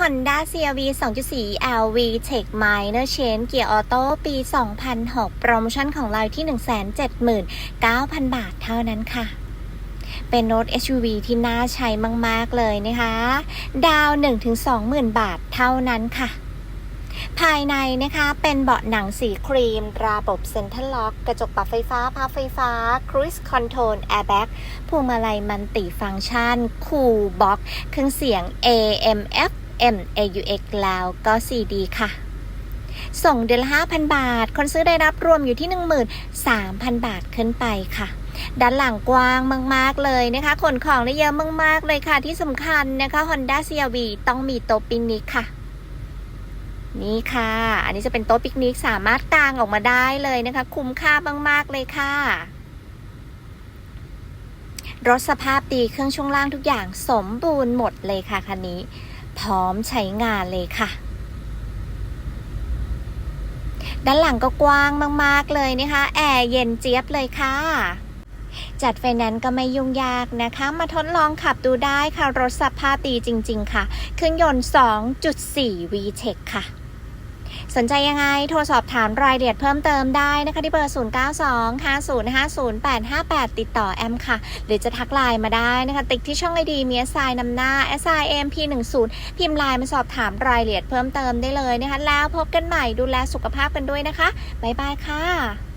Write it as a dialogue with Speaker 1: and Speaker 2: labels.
Speaker 1: Honda CRV 2.4 LV Tech Minor Change เกียร์ออโต้ปี 2006 โปรโมชั่นของเราที่ 179,000 บาทเท่านั้นค่ะ เป็นรถ SUV ที่น่าใช้มาก ๆ เลยนะคะ ดาว 1-20,000 บาทเท่านั้นค่ะ ภายในนะคะเป็นเบาะหนังสีครีม ระบบเซ็นทรัลล็อก กระจกปรับไฟฟ้าพับไฟฟ้า ครู i ส์คอนโทรลแอร์แบ็กพวงมาลัยมันติฟังก์ชัน คูลบ็อก เครื่องเสียง AM FM AUX แล้วก็ CD ค่ะ ส่งเดือนละ5,000 บาท คนซื้อได้รับรวมอยู่ที่ 13,000 บาทขึ้นไปค่ะด้านหลังกว้างมาก ๆ เลยนะคะ ขนของได้เยอะมาก ๆ เลยค่ะ ที่สำคัญนะคะ Honda CRV ต้องมีโต๊ะปิกนิกค่ะ นี่ค่ะ อันนี้จะเป็นโต๊ะปิกนิกสามารถกางออกมาได้เลยนะคะ คุ้มค่ามาก ๆ เลยค่ะ รถสภาพดีเครื่องช่วงล่างทุกอย่างสมบูรณ์หมดเลยค่ะคันนี้ ร้อมใช้งานเลยค่ะ ด้านหลังก็กว้างมาก ๆ เลยนะคะ แอร์เย็นเจี๊ยบเลยค่ะจัดไฟแนนซ์ก็ไม่ยุ่งยากนะคะ มาทดลองขับดูได้ค่ะ รถสภาพดีจริง ๆ ค่ะ เครื่องยนต์ 2.4 VTEC ค่ะ สนใจยังไงโทรสอบถามรายละเอียดเพิ่มเติมได้นะคะที่เบอร์ 0925050858 ติดต่อแอมค่ะ หรือจะทักไลน์มาได้นะคะ ติ๊กที่ช่องไอดีมียไซนำหน้า s i m p 1 0พิมพ์ไลน์มาสอบถามรายละเอียดเพิ่มเติมได้เลยนะคะ แล้วพบกันใหม่ดูแลสุขภาพกันด้วยนะคะ บ๊ายบายค่ะ